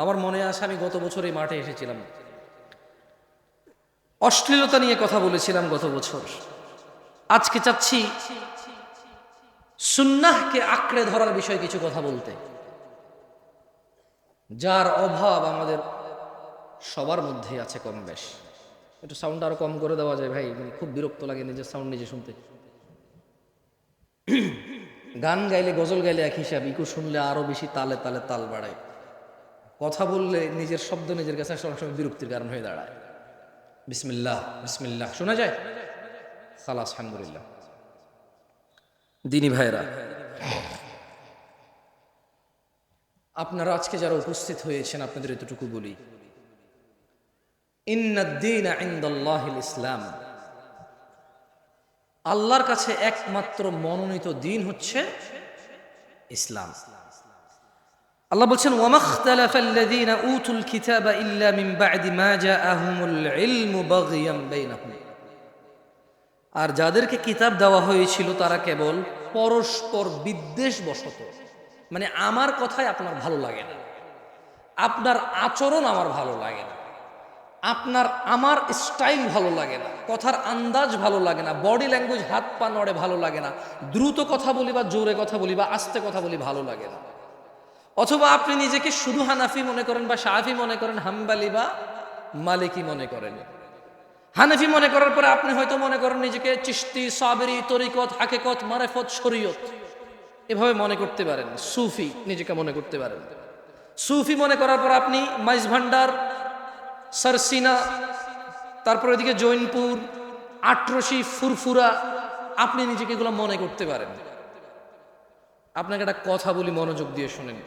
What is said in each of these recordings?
আমার মনে আছে আমি গত বছর এই মাঠে এসেছিলাম। অশ্লীলতা নিয়ে কথা বলেছিলাম গত বছর। আজকে চাচ্ছি সুন্নাহকে আঁকড়ে ধরার বিষয়ে কিছু কথা বলতে। যার অভাব আমাদের সবার মধ্যেই আছে কম বেশ। একটু সাউন্ড আরও কম করে দেওয়া যায় ভাই মানে খুব বিরক্ত লাগে নিজের সাউন্ড নিজে শুনতে। গান গাইলে, গজল গাইলে এক হিসাব, ইকু শুনলে আরও বেশি তালে তালে তাল বাড়ায়। কথা বললে নিজের শব্দ নিজের কাছে আসলে অনেক সময় বিরক্তির কারণ হয়ে দাঁড়ায়। বিসমিল্লাহ বিসমিল্লাহ, শোনা যায়? খালাস, আলহামদুলিল্লাহ। দিনী ভাইরা আপনারা আজকে যারা উপস্থিত হয়েছেন, আপনাদের এতটুকু বলি। ইসলাম। আল্লাহর কাছে একমাত্র মনোনীত দিন হচ্ছে ইসলাম। আল্লাহ বলছেন ওয়ামাখতালাফাল্লাযীনা উতুল কিতাবা ইল্লা মিন বা'দি মা জাআহুমুল ইলমু বাইনাহুম। আর যাদেরকে কিতাব দেওয়া হয়েছিল, তারা কেবল পরস্পর বিদ্বেষ বশত মানে আমার কথাই আপনার ভালো লাগে না। আপনার আচরণ আমার ভালো লাগে না। আপনার, আমার স্টাইল ভালো লাগে না। কথার আন্দাজ ভালো লাগে না। বডি ল্যাঙ্গুয়েজ হাত পা নড়ে ভালো লাগে না। দ্রুত কথা বলি বা জোরে কথা বলি বা আস্তে কথা বলি ভালো লাগে না। অথবা আপনি নিজেকে শুধু হানাফি মনে করেন বা শাহি মনে করেন, হাম্বালি বা মালিকি মনে করেন। হানাফি মনে করার পরে আপনি হয়তো মনে করেন নিজেকে চিস্তি সাবেরি, তরিকত, হাকেকত, মারেফত, শরীয়ত এভাবে মনে করতে পারেন, সুফি নিজেকে মনে করতে পারেন। সুফি মনে করার পর আপনি মাইজ ভান্ডার, সারসিনা, তারপর এদিকে জৈনপুর আটরসি ফুরফুরা, আপনি নিজেকে এগুলো মনে করতে পারেন। আপনাকে একটা কথা বলি মনোযোগ দিয়ে শুনেন।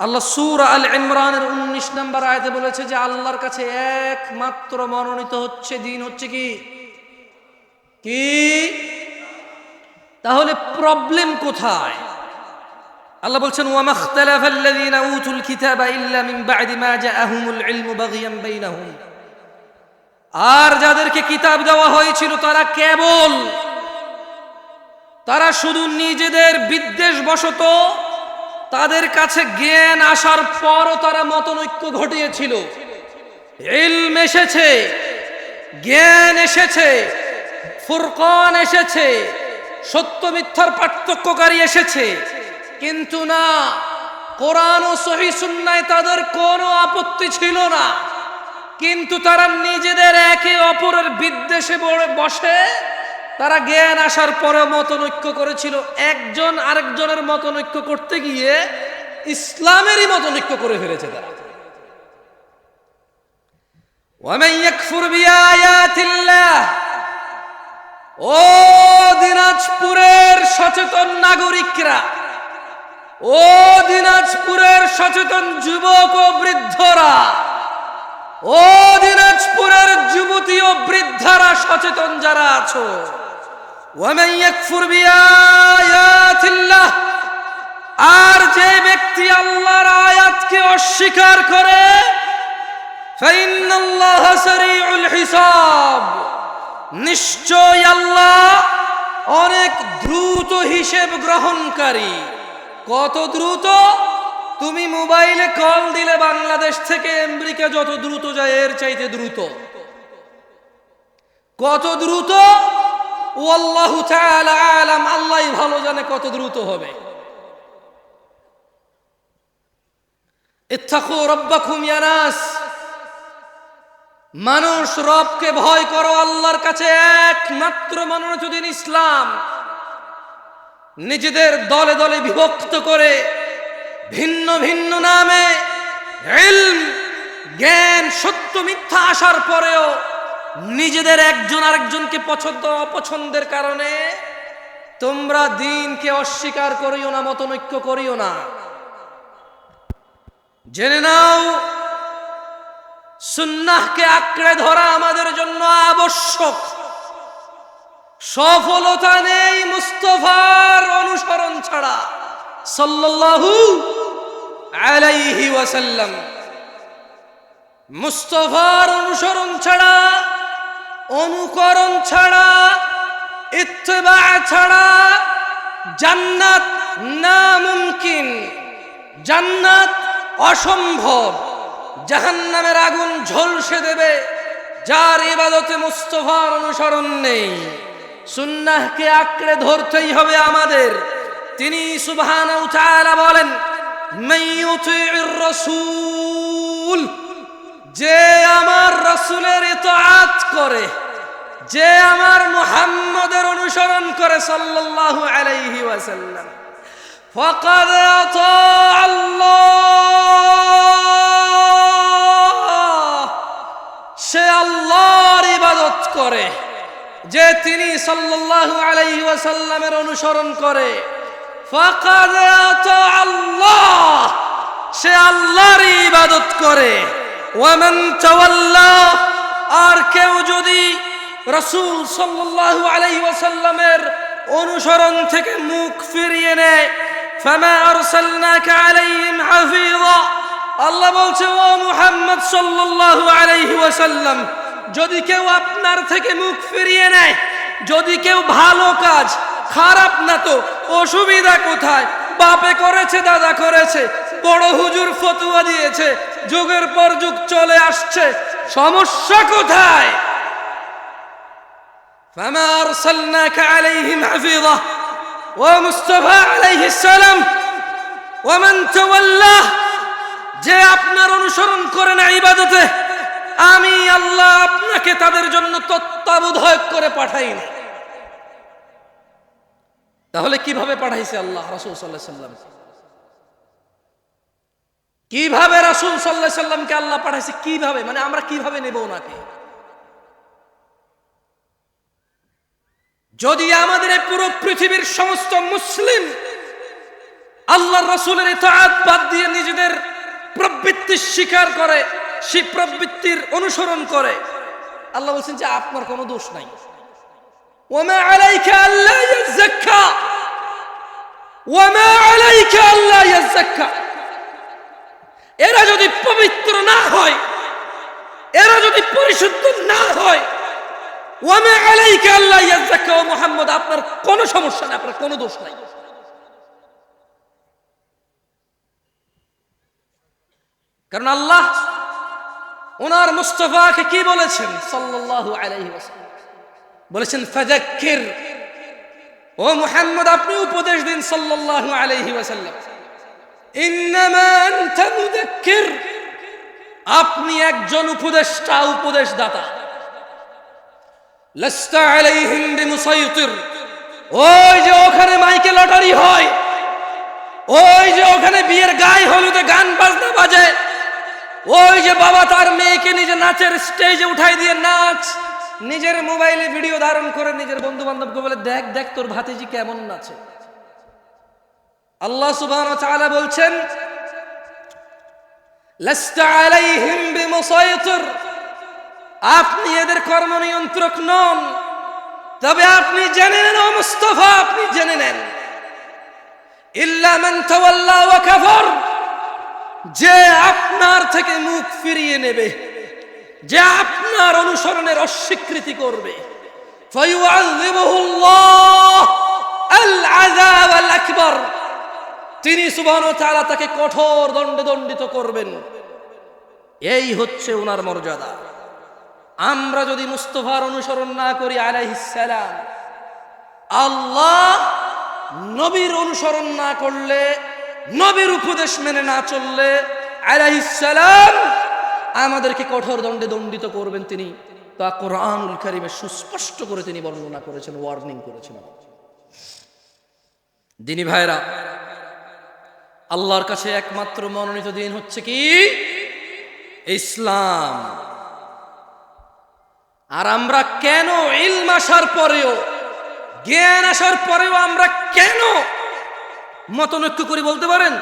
আল্লাহ সুর আল ইমরানের উনিশ নম্বর আয়তে বলেছে যে আল্লাহর কাছে একমাত্র মনোনীত হচ্ছে দিন হচ্ছে কি? কি? তাহলে প্রবলেম কোথায়? আল্লাহ বলছেন ওয়ামাখতালাফাল্লাযীনা উতুল কিতাবা ইল্লা মিন বা'দি মা জাআহুমুল ইলমু বাগিয়াম বাইনাহুম। আর যাদেরকে কিতাব দেওয়া হয়েছিল, তারা কেবল, তারা শুধু নিজেদের বিদ্বেষ বশত তাদের কাছে জ্ঞান আসার পরও তারা মতনৈক্য ঘটিয়েছিল। ইলম এসেছে, জ্ঞান এসেছে, ফুরকান এসেছে, সত্য মিথ্যার পার্থক্যকারী এসেছে। কিন্তু না, কোরআন ও সহি তাদের কোনো আপত্তি ছিল না। কিন্তু তারা নিজেদের একে অপরের বিদ্বেষে বসে তারা জ্ঞান আসার পরে মতনৈক্য করেছিল। একজন আরেকজনের মতনৈক্য করতে গিয়ে ইসলামেরই মতনৈক্য করে ফেলেছে তারা। ও দিনাজপুরের সচেতন নাগরিকরা, ও দিনাজপুরের সচেতন যুবক ও বৃদ্ধরা, ও দিনাজপুরের যুবতী ও বৃদ্ধারা সচেতন যারা আছো ওয়ামান ইয়াকফুর বিআয়াতিল্লাহ আর যে ব্যক্তি আল্লাহর আয়াতকে অস্বীকার করে ফাইন্নাল্লাহ সারিউল হিসাব নিশ্চয় আল্লাহ অনেক দ্রুত হিসেব গ্রহণকারী। কত দ্রুত? তুমি মোবাইলে কল দিলে বাংলাদেশ থেকে আমেরিকা যত দ্রুত যায়, এর চাইতে দ্রুত। কত দ্রুত? আলাম, আল্লাহ ভালো জানে কত দ্রুত হবে। মানুষ রবকে ভয় করো, আল্লাহর কাছে একমাত্র মনোনীত দিন ইসলাম, নিজেদের দলে দলে বিভক্ত করে, ভিন্ন ভিন্ন নামে জ্ঞান, সত্য, মিথ্যা আসার পরেও নিজেদের একজন আরেকজনকে পছন্দ, অপছন্দের কারণে তোমরা দিনকে অস্বীকার করিও না, মতনৈক্য করিও না। জেনে নাও, সুন্নাহকে আঁকড়ে ধরা আমাদের জন্য আবশ্যক। সফলতা নেই মুস্তফার অনুসরণ ছাড়া। সাল্লাল্লাহু আলাইহি ওয়াসাল্লাম। মুস্তফার অনুসরণ ছাড়া অনুকরণ ছাড়া, ইত্তেবা ছাড়া জান্নাত না মুমকিন জান্নাত অসম্ভব। জাহান্নামের আগুন ঝলসে দেবে, যার ইবাদতে মুস্তফার অনুসরণ নেই। সুন্নাহকে আঁকড়ে ধরতেই হবে আমাদের। তিনি সুবহানাহু তাআলা বলেন মাইয়ুতি'র রাসূল যে আমার রাসূলের ইতাআত করে, যে আমার মুহাম্মদের অনুসরণ করে সাল্লাল্লাহু আলাইহি ওয়াসাল্লাম। ফাকাদ সে আল্লাহর ইবাদত করে, যে তিনি সাল্লাল্লাহু আলাইহি ওয়াসাল্লামের অনুসরণ করে। ফাকাদ আল্লাহ। সে আল্লাহর ইবাদত করে। ওয়ামান তাওয়াল্লা, আর কেউ যদি রসুল সাল্লাল্লাহু আলাইহি অনুসরণ থেকে মুখ ফিরিয়ে নেয়, ফামা আরসালনাকা আলাইহিম আল্লাহ বলছে, ও মুহাম্মদ সাল্লাল্লাহু আলাইহি ওয়াসাল্লাম, যদি কেউ আপনার থেকে মুখ ফিরিয়ে নেয়, যদি কেউ ভালো কাজ, খারাপ না তো, অসুবিধা কোথায়? বাপে করেছে, দাদা করেছে বড় হুজুর ফতুয়া দিয়েছে যুগের পর যুগ চলে আসছে সমস্যা কোথায় فما أرسلناك عليهم حفيظة ومصطفى عليه السلام ومن تولاه যে আপনার অনুসরণ করে না ইবাদতে আমি আল্লাহ আপনাকে তাদের জন্য তত্ত্বাবধায়ক করে পাঠাইনি তাহলে কিভাবে পাঠাইছে আল্লাহ রাসূল সাল্লাল্লাহু আলাইহি সাল্লাম কীভাবে রাসূল আলাইহি সাল্লামকে আল্লাহ পাঠাইছে? কীভাবে? মানে আমরা কীভাবে নেব ওনাকে? যদি আমাদের পুরো পৃথিবীর সমস্ত মুসলিম আল্লাহ রসুলের বাদ দিয়ে নিজেদের প্রবৃত্তি স্বীকার করে, সেই প্রবৃত্তির অনুসরণ করে, আল্লাহ বলছেন যে আপনার কোনো দোষ নাই। আলাইকা আল্লাহ আলাইকা আল্লাহ এরা যদি পবিত্র না হয়, এরা যদি পরিশুদ্ধ না হয়, ওয়ামা আলাইকা আল্লাহ ইয়াজ্জাক্কা ও আপনার কোনো সমস্যা নেই, আপনার কোনো দোষ নাই। কারণ আল্লাহ ওনার মুস্তফাকে কি বলেছেন? সাল্লাল্লাহু আলাইহি ওয়াসাল্লাম। বলেছেন, ফাযাক্কির। ও মুহাম্মদ, আপনি উপদেশ দিন সাল্লাল্লাহু আলাইহি ওয়াসাল্লাম। আপনি একজন উপদেষ্টা আলাইহিম বিমুসাইতির। ওই যে ওখানে মাইকে লটারি হয়, ওই যে ওখানে বিয়ের গায়ে হলুদে গান বাজনা বাজে, ওই যে বাবা তার মেয়েকে নিজে নাচের স্টেজে উঠাই দিয়ে নাচ, নিজের মোবাইলে ভিডিও ধারণ করে নিজের বন্ধু বান্ধবকে বলে, দেখ দেখ তোর ভাতিজি কেমন নাচে। আল্লাহ তাআলা বলছেন আপনি এদের কর্ম নিয়ন্ত্রক নন, তবে আপনি জেনে নেন মুস্তফা, আপনি জেনে নেন। যে আপনার থেকে মুখ ফিরিয়ে নেবে, যে আপনার অনুসরণের অস্বীকৃতি করবে। ফায়ুআযিবুহুল্লাহ আল আযাব তিনি ওয়া তাআলা তাকে কঠোর দণ্ডে দণ্ডিত করবেন। এই হচ্ছে ওনার মর্যাদা। আমরা যদি মুস্তফার অনুসরণ না করি আলাইহিসসালাম আল্লাহ নবীর অনুসরণ না করলে, নবীর উপদেশ মেনে না চললে আলাইহিসসালাম আমাদেরকে কঠোর দণ্ডে দণ্ডিত করবেন তিনি। তা কোরআনুল কারিমে সুস্পষ্ট করে তিনি বর্ণনা করেছেন ওয়ার্নিং করেছেন। দিনী ভাইরা আল্লাহর কাছে একমাত্র মনোনীত দিন হচ্ছে কি? ইসলাম। আর আমরা কেন ইলম আসার পরেও, জ্ঞান আসার পরেও আমরা কেন মতনৈক্য করি বলতে পারেন?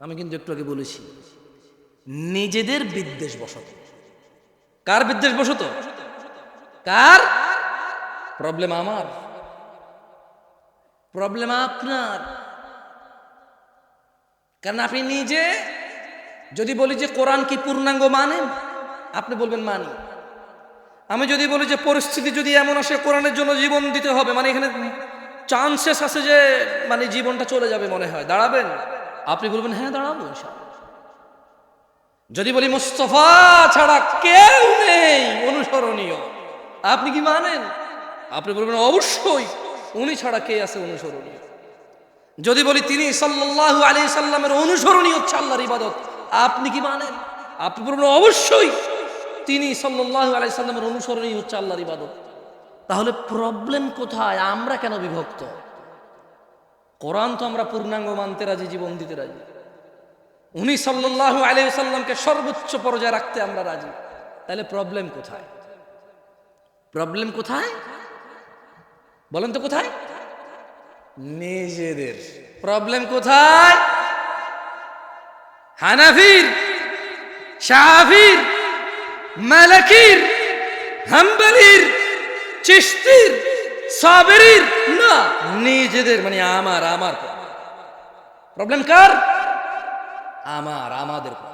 আমি কিন্তু একটু আগে বলেছি, নিজেদের বিদ্বেষ বসত কার বিদ্বেষ বসত কার? প্রবলেম আমার। প্রবলেম আপনার। কারণ আপনি নিজে যদি বলি যে কোরআন কি পূর্ণাঙ্গ মানেন আপনি বলবেন মানি। আমি যদি বলি যে পরিস্থিতি যদি এমন আসে, কোরআনের জন্য জীবন দিতে হবে মানে এখানে চান্সেস আছে যে মানে জীবনটা চলে যাবে মনে হয়। দাঁড়াবেন? আপনি বলবেন হ্যাঁ দাঁড়াবো যদি বলি মুস্তফা ছাড়া কেউ নেই, অনুসরণীয়, আপনি কি মানেন? আপনি বলবেন, অবশ্যই, উনি ছাড়া কে আছে অনুসরণীয়? যদি বলি তিনি সাল্লাল্লাহু আলাইহি সাল্লামের অনুসরণীয় হচ্ছে আল্লাহর ইবাদত, আপনি কি মানেন? আপনি বলবেন, অবশ্যই। তিনি সাল্লাল্লাহু আলাইহি সাল্লামের অনুসরণীয় হচ্ছে আল্লাহর ইবাদত। তাহলে প্রবলেম কোথায়? আমরা কেন বিভক্ত? কোরআন তো আমরা পূর্ণাঙ্গ মানতে রাজি, জীবন দিতে রাজি। উনি সাল্লাল্লাহু আলাইহি সাল্লামকে সর্বোচ্চ পর্যায়ে রাখতে আমরা রাজি। তাহলে প্রবলেম কোথায়? প্রবলেম কোথায়? বলেন তো কোথায়? নিজেদের। প্রবলেম কোথায়? হানাফির, শাহাফির, মালাকির, হাম্বলির চিস্তির সাবেরির, না, নিজেদের মানে আমার আমার। প্রবলেম কার? আমার, আমাদের।